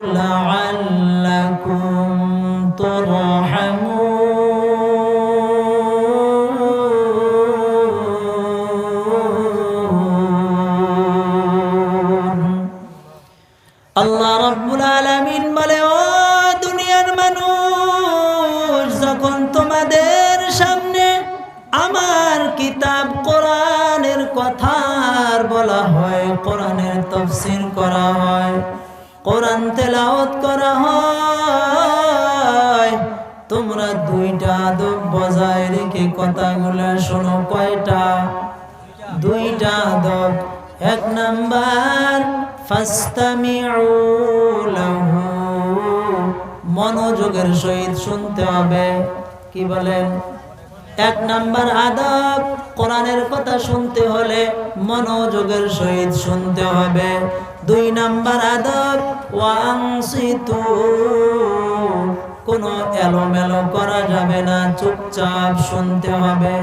لعلكم ترحمون আল্লাহ রব্বুল আলামিন বলে ও দুনিয়ার মানুষ যখন তোমাদের সামনে আমার কিতাব কোরআনের কথার বলা হয় কোরআনের তফসির করা হয় কোরআন তেলাওয়াত করা হয়। তোমরা দুইটা আদব বজায় রেখে কথাগুলো শোনো কয়টা? দুইটা আদব। এক নাম্বার মনোযোগের সহিত শুনতে হবে। কি বলেন? এক নাম্বার আদব, কোরআনের কথা শুনতে হলে মনোযোগের সহিত শুনতে হবে। দুই নাম্বার আদব, ওয়াংসিতু, কোনো এলোমেলো করা যাবে না, চুপচাপ শুনতে হবে।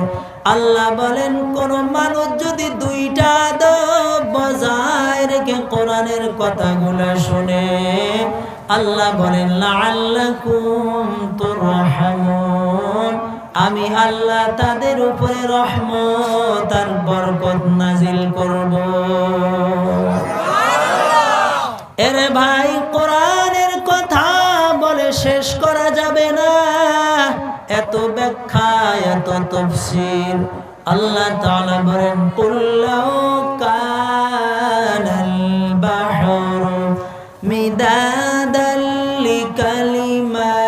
আল্লাহ বলেন, কোন মানুষ যদি দুইটা আদব বজায় রেখে কোরআনের কথাগুলো শুনে, আল্লাহ বলেন, লাআল্লাকুম তুরহামুন। আমি আল্লাহ তাদের উপরে রহমত আর বরকত নাজিল করব। এরে ভাই, কোরআনের কথা বলে শেষ করা যাবে না। এত ব্যাখ্যা, এত তফসির আল্লাহ তাআলা বলেন কুল্লাউ কানাল বাহরু মিদাদাল লিকালিমাতি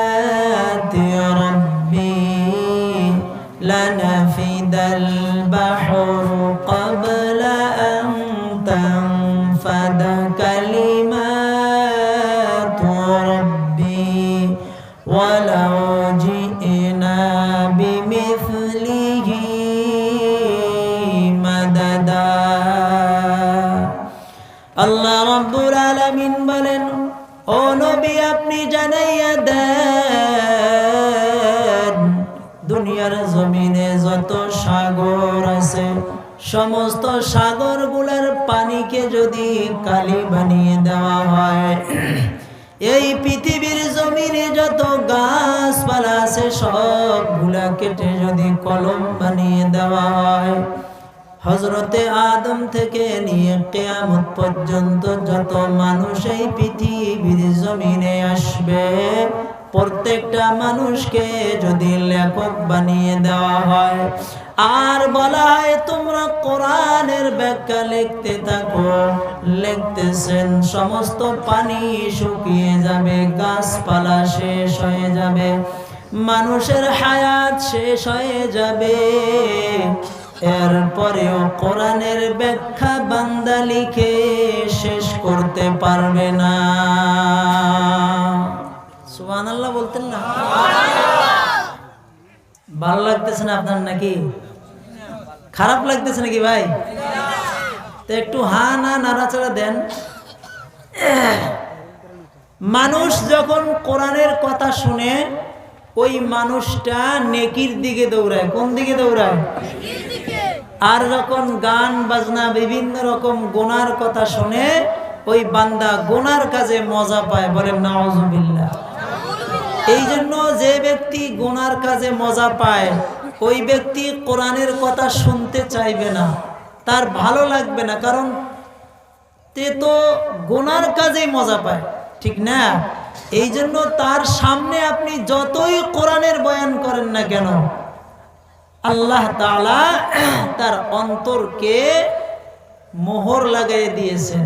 সমস্ত সাগরগুলোর পানিকে যদি কালি বানিয়ে দেওয়া হয়, এই পৃথিবীর জমিনে যত গাছপালা আছে সবগুলা কেটে যদি কলম বানিয়ে দেওয়া হয় হজরতে আদম থেকে নিয়ে কেয়ামত পর্যন্ত যত মানুষ এই পৃথিবীর জমিনে আসবে, প্রত্যেকটা মানুষকে যদি লেখক বানিয়ে দেওয়া হয় আর বলা হয় তোমরা কোরআনের ব্যাখ্যা লিখতে থাকো। লিখতেছেন সমস্ত পানি শুকিয়ে যাবে গাছপালা শেষ হয়ে যাবে মানুষের হায়াত শেষ হয়ে যাবে। এরপরেও কোরআনের ব্যাখ্যা বান্দা লিখে শেষ করতে পারবে না। সুবান আল্লাহ বলতেন না। ভালো লাগতেছে না আপনার নাকি? খারাপ লাগতেছে নাকি ভাই? তো একটু হা, না, নাড়াচাড়া দেন। মানুষ যখন কোরআনের কথা শুনে, ওই মানুষটা নেকির দিকে দৌড়ায়। কোন দিকে দৌড়ায়? আর যখন গান, বাজনা, বিভিন্ন রকম গোনার কথা শুনে, ওই বান্দা গোনার কাজে মজা পায় বলেন নাওজুবিল্লাহ এই জন্য যে ব্যক্তি গোনার কাজে মজা পায় ওই ব্যক্তি কোরআনের কথা শুনতে চাইবে না। তার ভালো লাগবে না, কারণ তে তো গোনার কাজেই মজা পায়, ঠিক না? এই জন্য তার সামনে আপনি যতই কোরআনের বয়ান করেন না কেন, আল্লাহ তাআলা তার অন্তরকে মোহর লাগাই দিয়েছেন।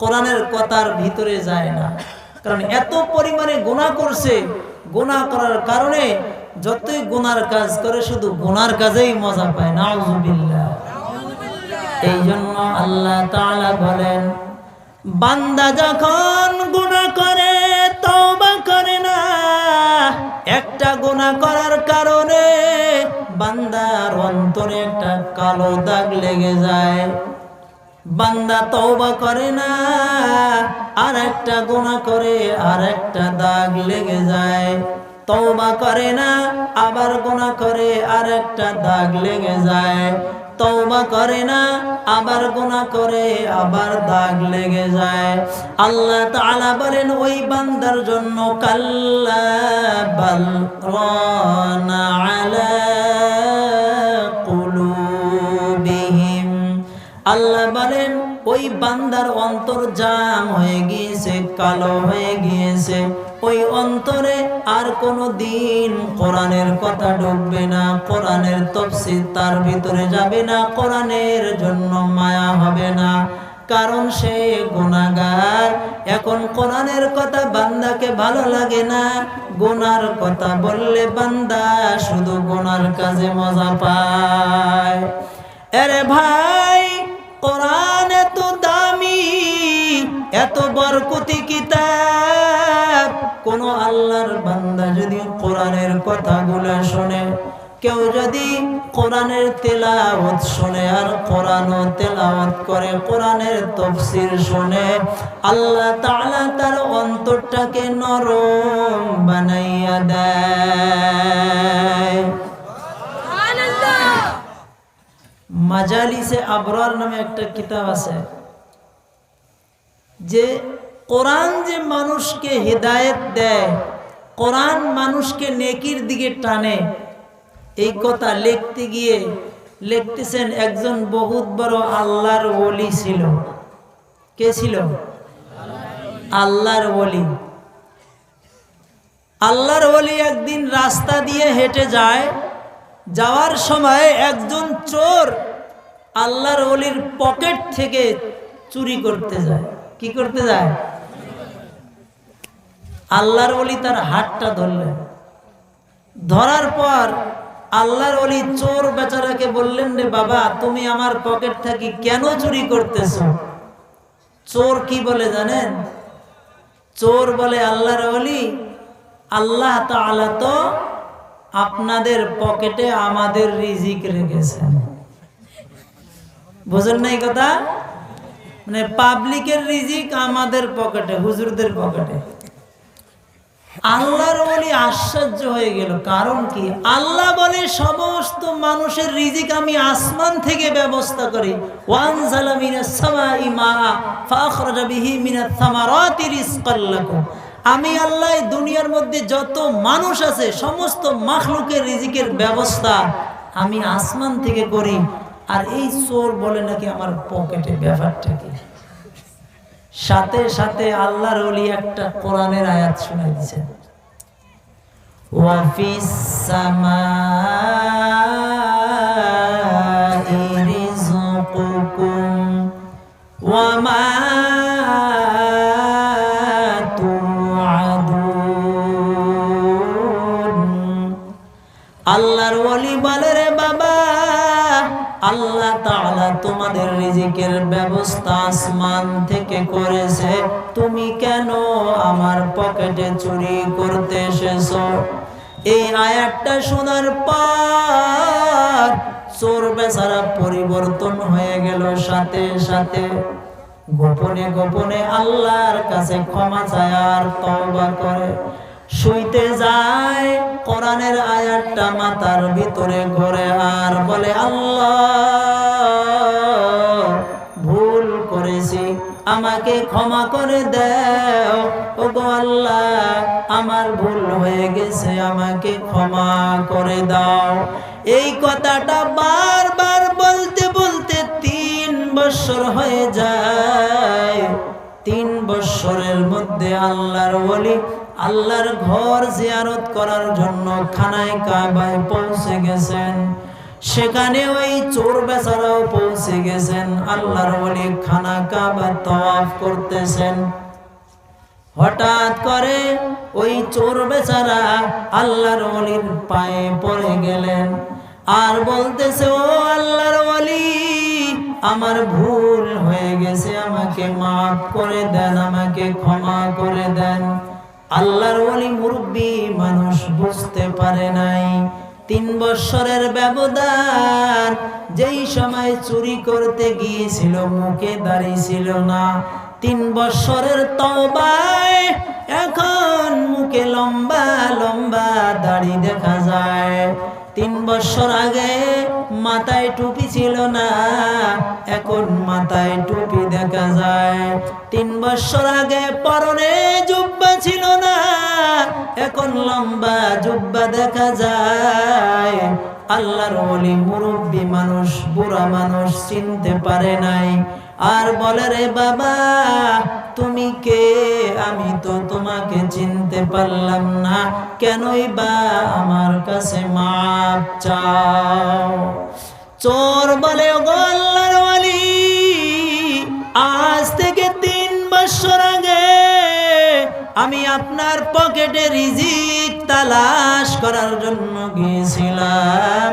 কোরআনের কথার ভিতরে যায় না। কারণ এত পরিমাণে গোনা করছে গোনা করার কারণে যতই গুনার কাজ করে, শুধু গুনার কাজেই মজা পায়। নাউজুবিল্লাহ। এই জন্য আল্লাহ তাআলা বলেন, বান্দা যখন গুনাহ করে, তওবা করে না, একটা গুনাহ করার কারণে বান্দার অন্তরে একটা কালো দাগ লেগে যায়। বান্দা তওবা করে না আর একটা গুনাহ করে আর একটা দাগ লেগে যায়। তওবা করে না, আবার গোনা করে আর একটা দাগ লেগে যায়। তওবা করে না, আবার গোনা করে আবার দাগ লেগে যায়। আল্লাহ তাআলা বলেন, ওই বান্দার জন্য, কাল্লা বাল আলা আল্লাহ বলেন ওই বান্দার অন্তর জাম হয়ে গিয়েছে, কালো হয়ে গিয়েছে। ওই অন্তরে আর কোনো দিন কোরআনের কথা ঢুকবে না, কোরআনের তফসিল তার ভিতরে যাবে না, কোরআনের জন্য মায়া হবে না। কারণ সে গুণাগার এখন কোরআনের কথা বান্দাকে ভালো লাগে না। গুনার কথা বললে বান্দা শুধু গুনার কাজে মজা পায়। আরে ভাই কোরআন এত দামি, এত বরকতি কিতাব। কোন আল্লাহর বান্দা যদি কোরআনের কথাগুলো শোনে, কেউ যদি কোরআনের তেলাওয়াত শুনে আর কোরআন তেলাওয়াত করে, কোরআনের তফসির শুনে, আল্লাহ তাআলা তার অন্তরটাকে নরম বানাইয়া দেয়। মাজালিসে আবরার নামে একটা কিতাব আছে, যে কোরআন যে মানুষকে হেদায়েত দেয়, কোরআন মানুষকে নেকির দিকে টানে, এই কথা লিখতে গিয়ে লিখতেছেন একজন বহুত বড় আল্লাহর ওলি ছিল। কে ছিল? আল্লাহর ওলি। আল্লাহর ওলি একদিন রাস্তা দিয়ে হেঁটে যায় যাওয়ার সময় একজন চোর আল্লাহর অলির পকেট থেকে চুরি করতে যায়। কি করতে যায়? আল্লাহর ওলি তার হাতটা ধরলেন। ধরার পর আল্লাহর অলি চোর বেচারাকে বললেন, রে বাবা, তুমি আমার পকেট থেকে কেন চুরি করতেছ? চোর কি বলে জানেন? চোর বলে, আল্লাহর অলি আল্লাহ তাআলা তো আপনাদের পকেটে আমাদের রিজিক রেখেছেন বুঝেন না এই কথা? মানে পাবলিকের রিজিক আমাদের পকেটে, হুজুরদের পকেটে। আল্লাহর বলি আশ্চর্য হয়ে গেল। কারণ কি? আল্লাহ বলে, সমস্ত মানুষের রিজিক আমি আসমান থেকে ব্যবস্থা করি। ওয়ান মিনাস সামাই মা ফাখরাজা বিহি মিনাত সামারাতি রিজকাল লাকুম। আমি আল্লাহ দুনিয়ার মধ্যে যত মানুষ আছে, সমস্ত মাখলুকের রিজিকের ব্যবস্থা আমি আসমান থেকে করি। আর এই চোর বলে নাকি আমার পকেটে ব্যাপারটা কি? সাথে সাথে আল্লাহর ওলি একটা কোরআনের আয়াত শোনাই দিয়েছেন ওয়াফিস সামাই রিজিকের ব্যবস্থা আসমান থেকে করেছে। তুমি কেন আমার পকেটে চুরি করতে এসেছ? এই আয়াতটা শোনার পর চোর বেচারা পরিবর্তন হয়ে গেল সাথে সাথে। গোপনে গোপনে আল্লাহর কাছে ক্ষমা চায় আর তওবা করে। শুইতে যায়, কোরআনের আয়াতটা মাথার ভিতরে ঘরে আর বলে, আল্লাহ আমাকে ক্ষমা করে দাও। ওগো আল্লাহ, আমার ভুল হয়ে গেছে, আমাকে ক্ষমা করে দাও। এই কথাটা বারবার বলতে বলতে তিন বছর হয়ে যায়। তিন বছরের মধ্যে আল্লাহর ওলি আল্লাহর ঘর জিয়ারত করার জন্য খানায় কাবায় পৌঁছে গেছেন। সেখানে ওই চোর বেচারাও পৌঁছে গেছেন। আল্লাহর ওলি খানা কাবা তওয়াফ করতেছেন। হঠাৎ করে ওই চোর বেচারা আল্লাহর অলির পায়ে পড়ে গেলেন। আর বলতেছে, ও আল্লাহর অলি আমার ভুল হয়ে গেছে, আমাকে মাফ করে দেন, আমাকে ক্ষমা করে দেন। আল্লাহর অলি মুরব্বী মানুষ বুঝতে পারে নাই। তিন বৎসরের ব্যবধান, যেই সময় চুরি করতে গিয়েছিল, মুখে দাঁড়িয়ে ছিল না। তিন বৎসরের তবায় এখন মুখে লম্বা লম্বা দাড়ি দেখা যায়। তিন বছর আগে মাথায় টুপি ছিল না, এখন মাথায় টুপি দেখা যায়। তিন বছর আগে পরনে জুব্বা ছিল এখন লম্বা জুব্বা দেখা যায়। আল্লাহর ওলি মুরব্বী মানুষ, বুড়া মানুষ চিনতে পারে নাই। আর বলে, রে বাবা, তুমি কে? আমি তো তোমাকে চিনতে পারলাম না। কেনই বা আমার কাছে মাপ চাও? চোর বলে গো আল্লাহর ওলি, আজ থেকে তিন বছর আগে আমি আপনার পকেটে রিজিক তালাশ করার জন্য গিয়েছিলাম।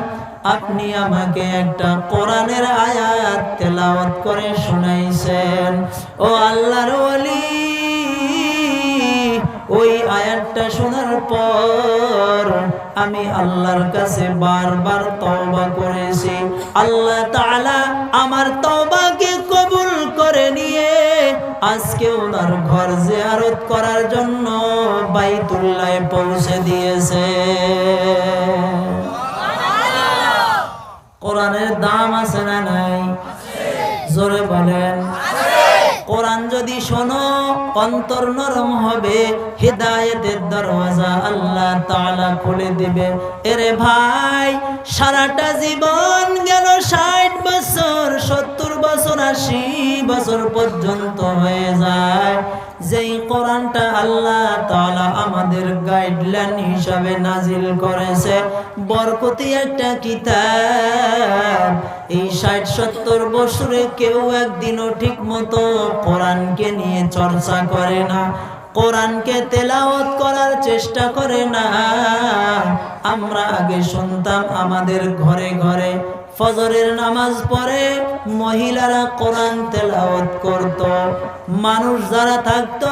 আপনি আমাকে একটা কোরআনের আয়াত তেলাওয়াত করে শুনাইছেন। ও আল্লাহর ওলি, ওই আয়াতটা শোনার পর আমি আল্লাহর কাছে বারবার তওবা করেছি। আল্লাহ তাআলা আমার তওবাকে আজকে ওনার ঘর জিয়ারত করার জন্য বাইতুল্লাহে পৌঁছে দিয়েছে। কোরআনের দাম আছে না নাই? জোরে বলেন। কোরআন যদি শোনো, অন্তর নরম হবে, হৃদায়তের দরওয়াজা আল্লাহ তাআলা খুলে দিবে। এরে ভাই, সারাটা জীবন গেল ষাট বছর, সত্তর বছর, আশি বছর পর্যন্ত হয়ে যায়। যেই কোরআনটা আল্লাহ তাআলা আমাদের গাইডলাইন হিসাবে নাজিল করেছে, বরকতি একটা কিতাব। এই ষাট সত্তর বছরে কেউ একদিনও ঠিক মতো কোরআনকে নিয়ে চর্চা করে না, কোরআনকে তেলাওয়াত করার চেষ্টা করে না। আমরা আগে শুনতাম আমাদের ঘরে ঘরে ফজরের নামাজ পড়ে মহিলারা কোরআন তেলাওয়াত করত। মানুষ যারা থাকতো,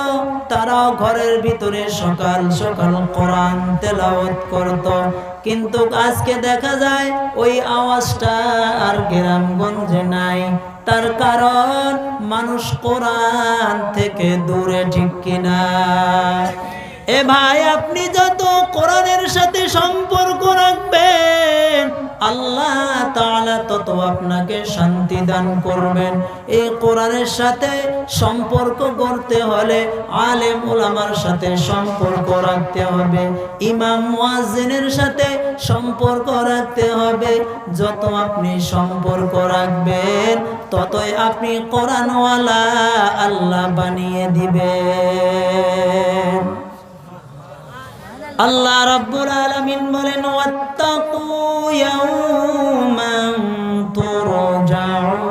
তারাও ঘরের ভিতরে সকাল সকাল কোরআন তেলাওয়াত করত। কিন্তু আজকে দেখা যায়, ওই আওয়াজটা আর গ্রামগঞ্জে নাই। তার কারণ, মানুষ কোরআন থেকে দূরে ঠিক কিনা। এ ভাই, আপনি যত কোরআনের সাথে সম্পর্ক রাখবেন, আল্লাহ তাআলা তত আপনাকে শান্তি দান করবেন। এই কোরআনের সাথে সম্পর্ক করতে হলে আলেম ওলামার সাথে সম্পর্ক রাখতে হবে। ইমাম মুয়াজ্জিনের সাথে সম্পর্ক রাখতে হবে। যত আপনি সম্পর্ক রাখবেন, ততই আপনি কোরআনওয়ালা আল্লাহ বানিয়ে দিবেন। আল্লাহ রাব্বুল আলামিন বলেন, ওয়াত্তাকু ইয়াওমান তুরজাউনা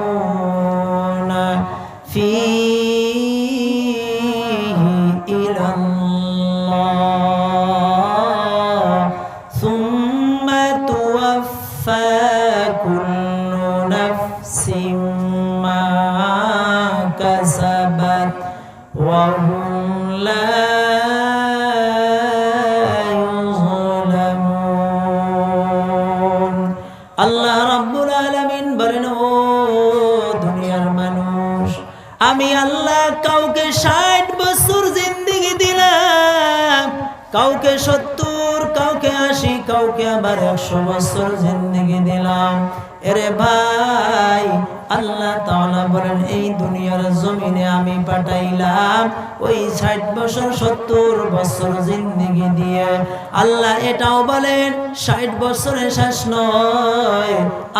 ফীহি ইলাল্লাহ সুম্মা তুওয়াফফা কুল্লু নাফসিন মা কাসাবাত ওয়া আমি আল্লাহ কাউকে ষাট বছর জিন্দিগি দিলাম। কাউকে সত্তর, কাউকে আশি, কাউকে আবার একশো বছর জিন্দিগি দিলাম। এরে ভাই, আল্লাহ তাআলা বলেন, এই দুনিয়ার জমিনে আমি পাঠাইলাম ওই ষাট বছর, সত্তর বছর জিন্দিগি দিয়ে। আল্লাহ এটাও বলেন, ষাট বছরে শেষ নয়,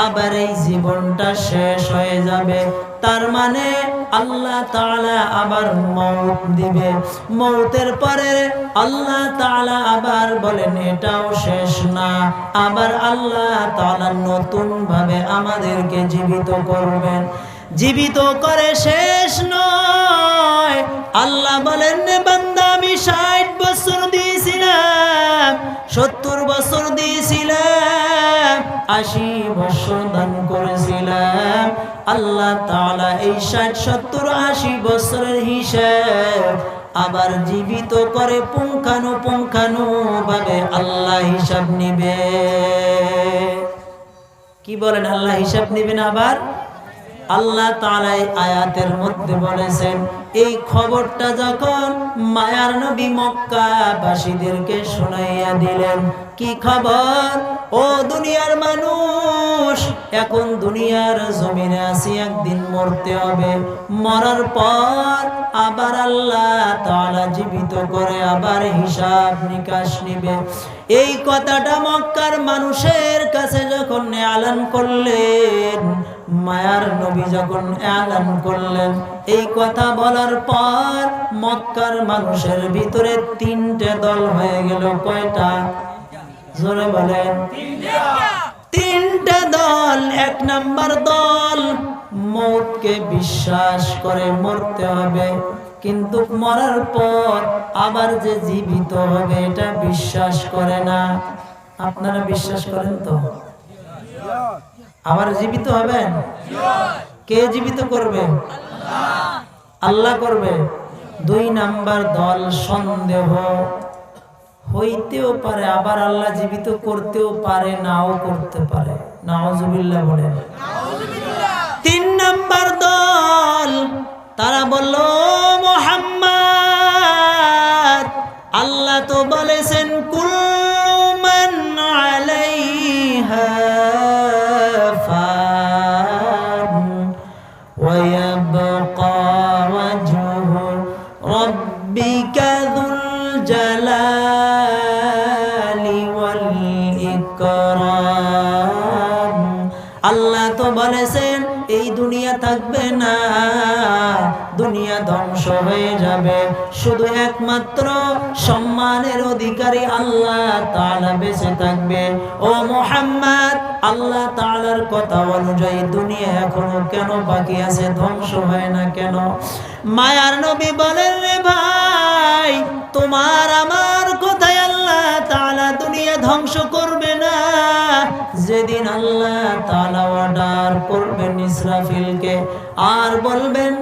আবার এই জীবনটা শেষ হয়ে যাবে। তার মানে আল্লাহ তাআলা আবার মৌত দিবে। মৌতের পরে আল্লাহ তাআলা আবার বলেন, এটাও শেষ না। আবার আল্লাহ তাআলা নতুন ভাবে আমাদেরকে জীবিত করবেন। জীবিত করে শেষ নয়। আল্লাহ বলেন বান্দা, আমি ষাট বছর দিয়েছিলাম, সত্তর বছর দিয়েছিলাম। আশি বছর দান করেছিলাম। আল্লাহ তাআলা এই ষাট, সত্তর, আশি বছরের হিসাব আবার জীবিত করে পুঙ্খানু পুঙ্খানু ভাবে আল্লাহ হিসাব নিবে। কি বলেন, আল্লাহ হিসাব নিবেন আবার? আল্লাহ তালাই আয়াতের মধ্যে বলেছেন, এই খবরটা যখন মায়ার নবী মক্কা বাসীদেরকে শোনাইয়া দিলেন, কি খবর? ও দুনিয়ার মানুষ এখন দুনিয়ার জমিনে আসি একদিন মরতে হবে। মরার পর আবার আল্লাহ তাআলা জীবিত করে আবার হিসাব নিকাশ নিবে। এই কথাটা মক্কার মানুষের কাছে যখন আলান করলেন, মায়ার নবী যখন এলান করলেন, এই কথা বলার পর মক্কার মানুষের ভিতরে তিনটে দল হয়ে গেল। কয়টা? জোরে বলেন। তিনটা। দল, এক নাম্বার দল। মৌতকে বিশ্বাস করে মরতে হবে, কিন্তু মরার পর আবার যে জীবিত হবে, এটা বিশ্বাস করে না। আপনারা বিশ্বাস করেন তো? আবার জীবিত হবেন? কে জীবিত করবে? আল্লাহ করবে। দুই নাম্বার দল সন্দেহ। হইতেও পারে, আবার আল্লাহ জীবিত করতেও পারে, নাও করতে পারে। নাওজুবিল্লাহ বলেন। তিন নাম্বার দল, তারা বলল মোহাম্মদ, আল্লাহ তো বলেছেন কুল্লুমান দুনিয়া থাকবে না, দুনিয়া ধ্বংস হয়ে যাবে। শুধু একমাত্র সম্মানের অধিকারী আল্লাহ তাআলা বেঁচে থাকবে। ও মোহাম্মদ, আল্লাহ তাআলার কথা অনুযায়ী দুনিয়া এখনও কেন বাকি আছে, ধ্বংস হয় না কেন? মায়ার নবী বলেন রে ভাই, তোমার আমার কোথায় আল্লাহ তাআলা দুনিয়া ধ্বংস করবে। যেদিন আল্লাহ তাআলা অর্ডার করবেন ইসরাফিলকে, আর বলবেন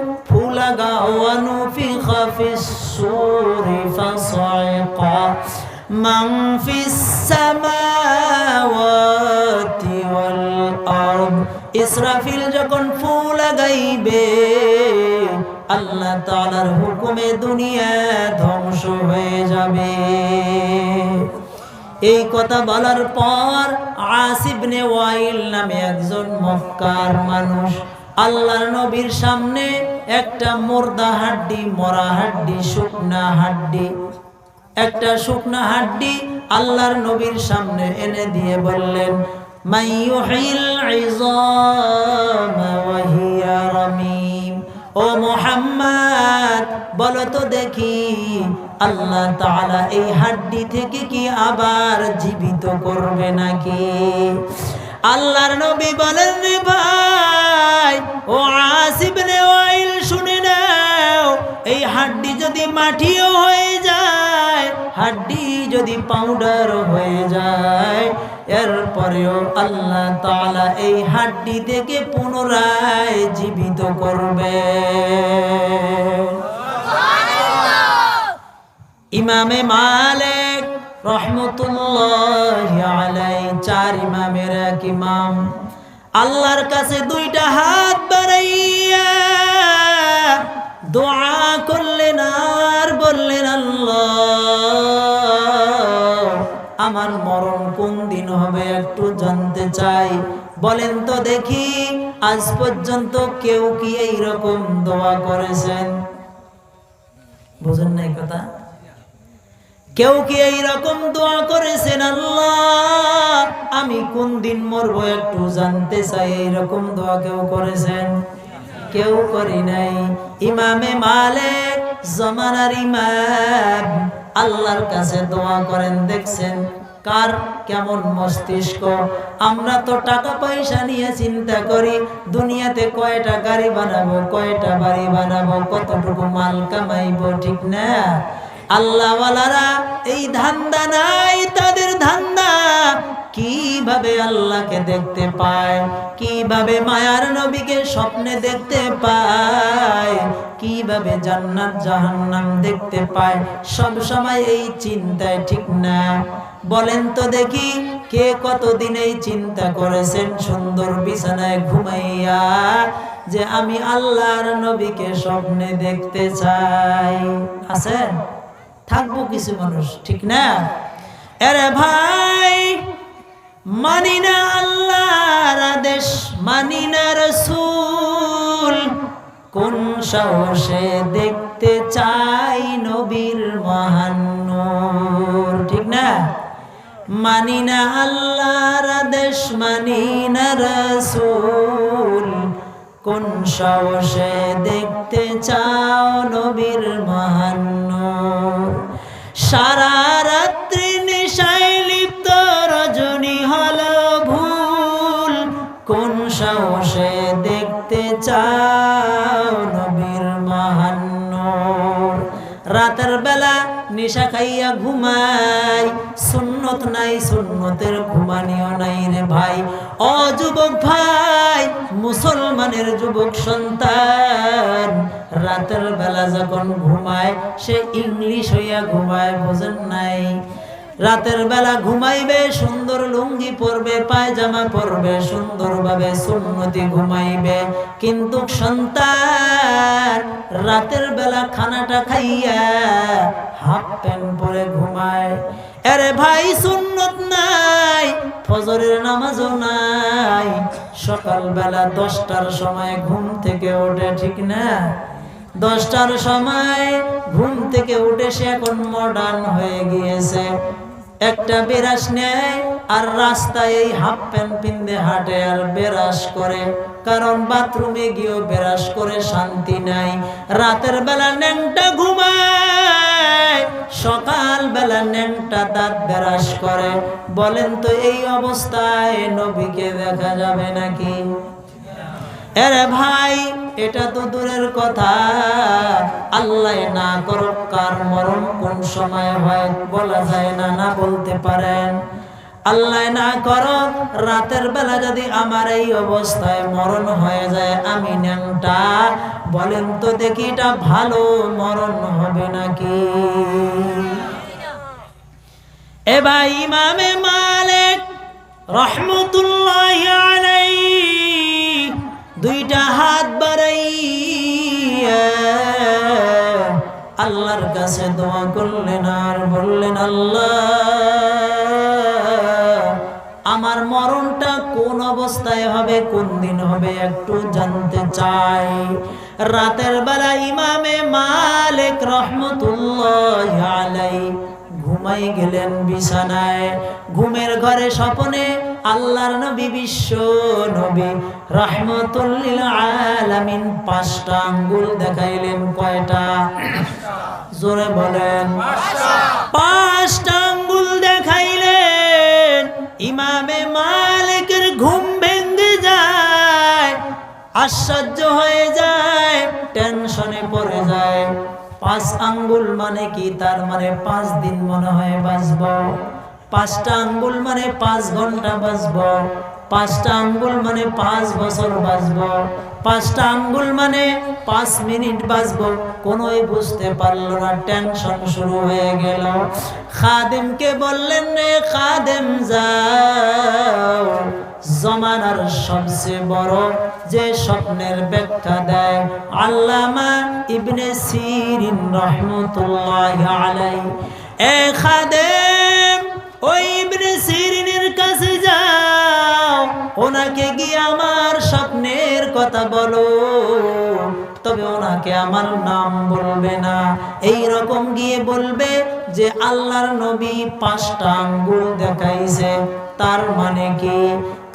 ইসরাফিল যখন ফুল গাইবে আল্লাহ তাআলার হুকুমে দুনিয়া ধ্বংস হয়ে যাবে। এই কথা বলার পর আসিবনে ওয়াইল নামে একজন মক্কার মানুষ। আল্লাহর নবীর সামনে একটা মুর্দা হাড্ডি, মরা হাড্ডি, শুকনা হাড্ডি। একটা শুকনা হাড্ডি আল্লাহর নবীর সামনে এনে দিয়ে বললেন ও মোহাম্মদ, বলো তো দেখি আল্লাহ তাআলা এই হাড্ডি থেকে কি আবার জীবিত করবে নাকি? আল্লাহর নবী বলেন, রে ভাই, ও আসিব রে ওয়াইল, শুনে নাও, এই হাড্ডি যদি মাটিও হয়ে যায়, হাড্ডি যদি পাউডার হয়ে যায়, এরপরেও আল্লাহ তাআলা এই হাড্ডি থেকে পুনরায় জীবিত করবে। ইমামে মালিক রহমতুল্লাহ আলাই চার ইমামের এক ইমাম। আল্লাহর কাছে দুইটা হাত বাড়াইয়া দোয়া করলেন, আর বললেন, আল্লাহ, আমার মরণ কোন দিন হবে একটু জানতে চাই। বলেন তো দেখি, আজ পর্যন্ত কেউ কি এই রকম দোয়া করেছেন? বুঝেন নাই কথা? কেউ কি এই রকম দোয়া করেছেন? আল্লাহ, আমি কোন দিন মরবো একটু জানতে চাই এই রকম দোয়া কেউ করেছেন? কেউ করি নাই। ইমামে মালিক, জমানার ইমাম, আল্লাহর কাছে দোয়া করেন, দেখছেন কার কেমন মস্তিষ্ক। আমরা তো টাকা পয়সা নিয়ে চিন্তা করি, দুনিয়াতে কয়টা গাড়ি বানাবো, কয়টা বাড়ি বানাবো, কতটুকু মাল কামাইবো, ঠিক না? আল্লাহওয়ালারা এই ধান্দা নাই, তাদের ধান্দা। কীভাবে আল্লাহকে দেখতে পায়? কীভাবে মায়ার নবীকে স্বপ্নে দেখতে পায়? কীভাবে জান্নাত, জাহান্নাম দেখতে পায়? সব সময় এই চিন্তায় ঠিক না। বলেন তো দেখি, কে কতদিন এই চিন্তা করেছেন সুন্দর বিছানায় ঘুমাইয়া, যে আমি আল্লাহর নবীকে স্বপ্নে দেখতে চাই? আছেন? থাকব কিছু মানুষ, ঠিক না? এরে ভাই, মানি না আল্লাহর আদেশ, মানি না রসুল। কোন সাহসে দেখতে চাই নবীর মহান নূর, ঠিক না? মানি না আল্লাহর আদেশ, মানি না রসুল। কোন সাহসে দেখতে চাও নবীর মহান্ন? সারা রাত্রি নেশায় লিপ্ত রজনী হল ভুল। কোন সাহসে দেখতে চাও নবীর মহান্ন? রাতের বেলা নেশা খাইয়া ঘুমাই সুন্নত নাই, সুন্নতের ঘুমানিও নাই রে ভাই। ও যুবক ভাই, মুসলমানের যুবক সন্তান, রাতের বেলা যখন ঘুমায়, সে ইংলিশ হইয়া ঘুমায়, বোঝেন নাই। রাতের বেলা ঘুমাইবে, সুন্দর লুঙ্গি পরবে, পায়জামা পরবে, সুন্দরভাবে সুন্নতি ঘুমাইবে। কিন্তু সন্তান, রাতের বেলা খানাটা খাইয়া হাফ প্যান্ট পরে ঘুমায়। আরে ভাই, সুন্নত নাই, ফজরের নামাজও নাই। সকালবেলা দশটার সময় ঘুম থেকে ওঠে, ঠিক না? দশটার সময় ঘুম থেকে উঠে সে এখন মডার্ন হয়ে গিয়েছে। একটা বেরাস নেয় আর রাস্তায় এই হাফ প্যান্ট পিন্দে হাঁটে আর বেরাস করে। কারণ বাথরুমে গিয়েও বেরাস করে শান্তি নাই। রাতের বেলা ন্যাংটা ঘুমায় সকাল বেলা ন্যাংটা দাঁত বেরাস করে। বলেন তো এই অবস্থায় নবীকে দেখা যাবে নাকি? এরে ভাই, এটা তো দূরের কথা। আল্লাহ না করুক কার মরণ কোন সময় হয়, বলা যায় না না বলতে পারেন। আল্লাহ না করুক রাতের বেলা যদি আমার এই অবস্থায় মরণ হয়ে যায়, আমি ন্যাংটা। বলেন তো দেখি এটা ভালো মরণ হবে নাকি? এ ভাই ইমামে মালিক রহমতুল্লাহ আলাইহি দুইটা হাত বাড়াইয়া আল্লাহর কাছে দোয়া করলেন আর বললেন, আল্লাহ, আমার মরণটা কোন অবস্থায় হবে, কোন দিন হবে একটু জানতে চাই। রাতের বেলা ইমামে মালিক রহমতুল্লাহ আলাই ঘুমাই গেলেন বিছানায়। ঘুমের ঘরে স্বপনে আল্লাহর নবী বিশ্ব নবী রহমতুল্লিল আলামিন পাঁচটা আঙ্গুল দেখাইলেন কয়টা? জোরে বলেন। পাঁচটা আঙ্গুল দেখাইলেন। ইমামে মালিকের ঘুম ভেঙে যায়, আশ্চর্য হয়ে যায়, টেনশনে পড়ে যায়। পাঁচ আঙ্গুল মানে কি? তার মানে পাঁচ দিন মনে হয় বাঁচব। পাঁচটা আঙ্গুল মানে পাঁচ ঘণ্টা বাঁচব পাঁচটা আঙ্গুল মানে পাঁচ বছর বাঁচব পাঁচটা আঙ্গুল মানে পাঁচ মিনিট বাঁচব কোনোই বুঝতে পারল না, টেনশন শুরু হয়ে গেল। খাদেমকে বললেন রে খাদেম যাও, জমানার সবচেয়ে বড় যে স্বপ্নের ব্যাখ্যা দেয় আল্লামা ইবনে সিরিন রহমতুল্লাহ আলাই এ খাদেম ওই ইবনে সিরিনের কাছে যাও, ওনাকে গিয়ে আমার স্বপ্নের কথা বলো। তবে ওনাকে আমার নাম বলবে না। এই রকম গিয়ে বলবে যে আল্লাহর নবী পাঁচটা আঙ্গুল দেখাইছে। তার মানে কি?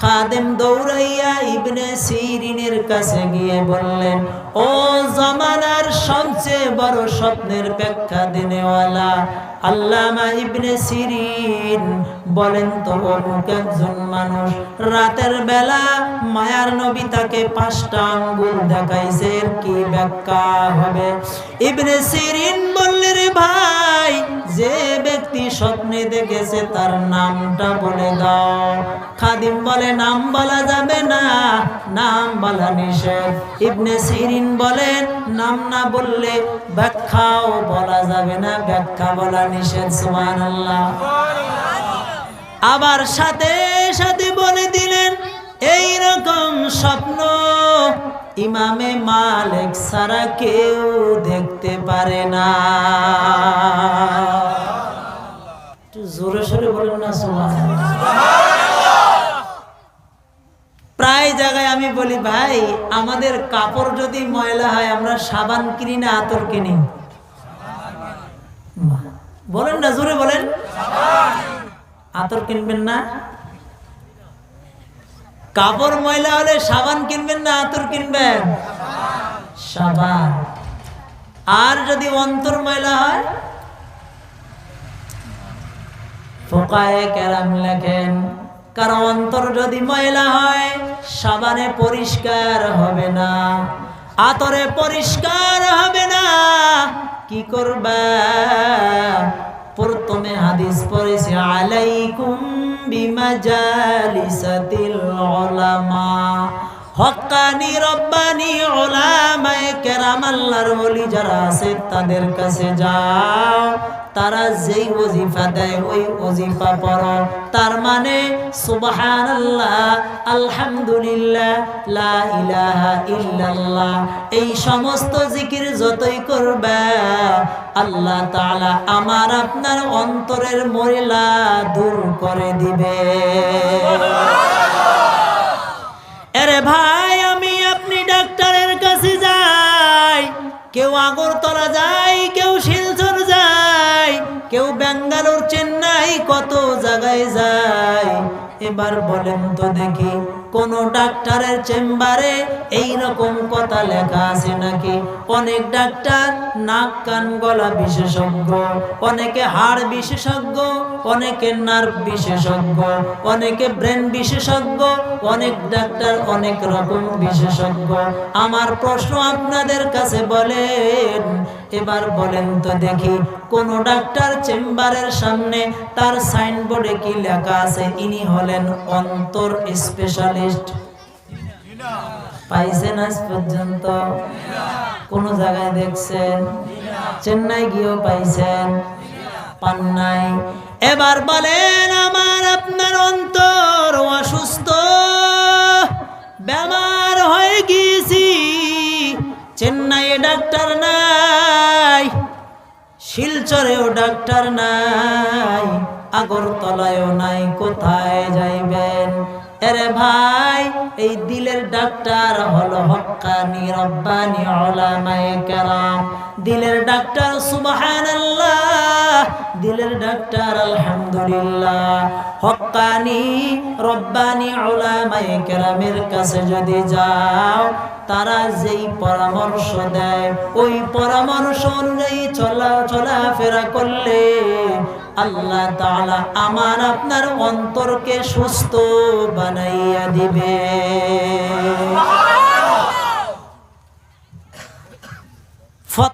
খাদেম দৌড়াইয়া ইবনে সিরিনের কাছে গিয়ে বললেন, ও জমানার সবচেয়ে বড় স্বপ্নের ব্যাখ্যা দিনেওয়ালা, আল্লামা ইবনে সিরিন বলেন তো, অমুক একজন মানুষ রাতের বেলা মায়ার নবী তাকে পাঁচটা আঙ্গুল দেখাইছে কি ব্যাখ্যা হবে? ইবনে সিরিন বললেন, রে ভাই যে ব্যক্তি স্বপ্নে দেখেছে তার নামটা বলে দাও। খাদিম বলে, নাম বলা যাবে না, নাম বলা নিষেধ। ইবনে সিরিন বলেন নাম না বললে ব্যাখ্যাও বলা যাবে না, ব্যাখ্যা বলা নিষেধ। সুবহানাল্লাহ। আবার সাথে সাথে বলে দিলেন এই রকম স্বপ্ন ইমামে মালিক সারা কেউ দেখতে পারে না। জোরে সোরে বলেন না সুবহান প্রায় জায়গায় আমি বলি, ভাই, আমাদের কাপড় যদি ময়লা হয়, আমরা সাবান কিনি না, আতর কিনি। বলেন না, জোরে বলেন। আতর কিনবেন না? কাপড় ময়লা হলে সাবান কিনবেন না আতর কিনবেন? সাবান। আর যদি অন্তর ময়লা হয়? ফোকায় কেরাম লেখেন, কারণ অন্তর যদি ময়লা হয়, সাবানে পরিষ্কার হবে না, আতরে পরিষ্কার হবে না। কি করবা? প্রথমে হাদিস পড়েছে, আলাইকুম বিমাজালিসাতিল উলামা হক্কানি রব্বানি ওলামায়ে কেরাম, আল্লাহর ওলি যারা আছে তাদের কাছে যাও। তারা যেই ওজিফা দেয়, ওই ওজিফা পড়ো। তার মানে সুবহানাল্লাহ, আলহামদুলিল্লাহ, লা ইলাহা ইল্লাল্লাহ। এই সমস্ত জিকির যতই করবে, আল্লাহ তাআলা আমার আপনার অন্তরের মরিলা দূর করে দিবে। আরে ভাই আমি আপনি ডাক্তারের কাছে যাই। কেউ আগরতলা যায় এবার বলেন তো দেখি, কোন ডাক্তারের চেম্বারে এই রকম কথা লেখা আছে নাকি? অনেক ডাক্তার নাক, কান, গলা বিশেষজ্ঞ, অনেকে হাড় বিশেষজ্ঞ, অনেকে নার্ভ বিশেষজ্ঞ, অনেকে ব্রেন বিশেষজ্ঞ, অনেক ডাক্তার অনেক রকম বিশেষজ্ঞ। আমার প্রশ্ন আপনাদের কাছে বলেন, এবার বলেন তো দেখি, কোন ডাক্তার চেম্বারের সামনে তার সাইনবোর্ডে কি লেখা আছে? ইনি হলেন অন্তর স্পেশালিস্ট পাইছেন আজ পর্যন্ত। কোন জায়গায় দেখছেন? চেন্নাই গিয়েও পাইছেন। পান নাই। এবার বলেন, আমার আপনার অন্তর অসুস্থ। বেমার হয়ে গিয়েছি। চেন্নাইয়ে ডাক্তার নাই। শিলচরেও ডাক্তার নাই। আগরতলায়ও নাই, কোথায় যাইবেন? এরে ভাই, এই দিলের ডাক্তার হলো হক্কানি রব্বানি ওলামায়ে কেরাম। দিলের ডাক্তার, সুবহানাল্লাহ। দিলের ডাক্তার, আলহামদুলিল্লাহ। হক্কানি রব্বানি ওলামায়ে কেরামের কাছে যদি যাও, তারা যেই পরামর্শ দেয়, ওই পরামর্শ অনুযায়ী চলা চলাফেরা করলে আল্লাহ তাআলা আমার আপনার অন্তরকে সুস্থ বানাইয়া দিবে